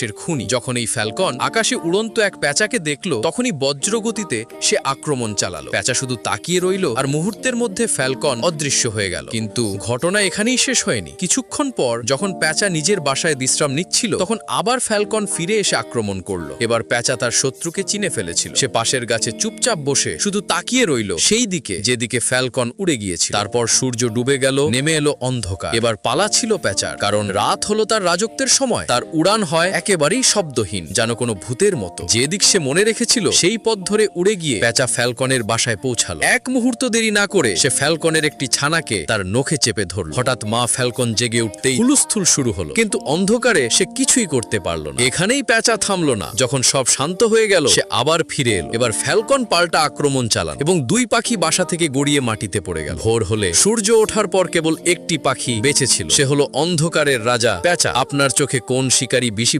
সে খুনি। যখন এই ফ্যালকন আকাশে উড়ন্ত এক প্যাঁচাকে দেখল, তখনই বজ্রগতিতে সে আক্রমণ চালালো। প্যাঁচা শুধু তাকিয়ে রইল আর মুহূর্তের মধ্যে ফ্যালকন অদৃশ্য হয়ে গেল। কিন্তু ঘটনা এখানেই শেষ হয়নি। কিছুক্ষণ পর যখন প্যাঁচা নিজের বাসায় বিশ্রাম নিচ্ছিল, তখন আবার ফ্যালকন ফিরে এসে আক্রমণ করল। এবার প্যাঁচা তার শত্রুকে চিনে ফেলেছিল। সে পাশের গাছে চুপচাপ বসে শুধু তাকিয়ে রইল সেই দিকে যেদিকে ফ্যালকন উড়ে গিয়েছিল। তারপর সূর্য ডুবে গেল, নেমে এলো অন্ধকার। এবার পালা ছিল প্যাঁচার, কারণ রাত হলো তার রাজত্বের সময়। তার উড়ান হয় একেবারেই শব্দহীন, যেন কোনো ভূতের মতো। যে দিক সে মনে রেখেছিল, সেই পথ ধরে উড়ে গিয়ে প্যাঁচা ফ্যালকনের বাসায় পৌঁছালো। এক মুহূর্ত দেরি না করে সে ফ্যালকনের একটি ছানাকে তার নখে চেপে ধরল। হঠাৎ মা ফ্যালকন জেগে উঠতেই হুলুস্থুল শুরু হলো। কিন্তু অন্ধকারে সে কিছুই করতে পারল না। এখানেই প্যাঁচা থামল না। যখন সব শান্ত হয়ে গেল, সে আবার ফিরে এলো। এবার ফ্যালকন পাল্টা আক্রমণ চালান এবং দুই পাখি বাসা থেকে গড়িয়ে মাটিতে পড়ে গেল। ভোর হলে সূর্য ওঠার পর কেবল একটি পাখি বেঁচেছিল সে হলো অন্ধকারের রাজা প্যাঁচা আপনার চোখে কোন শিকারী বেশি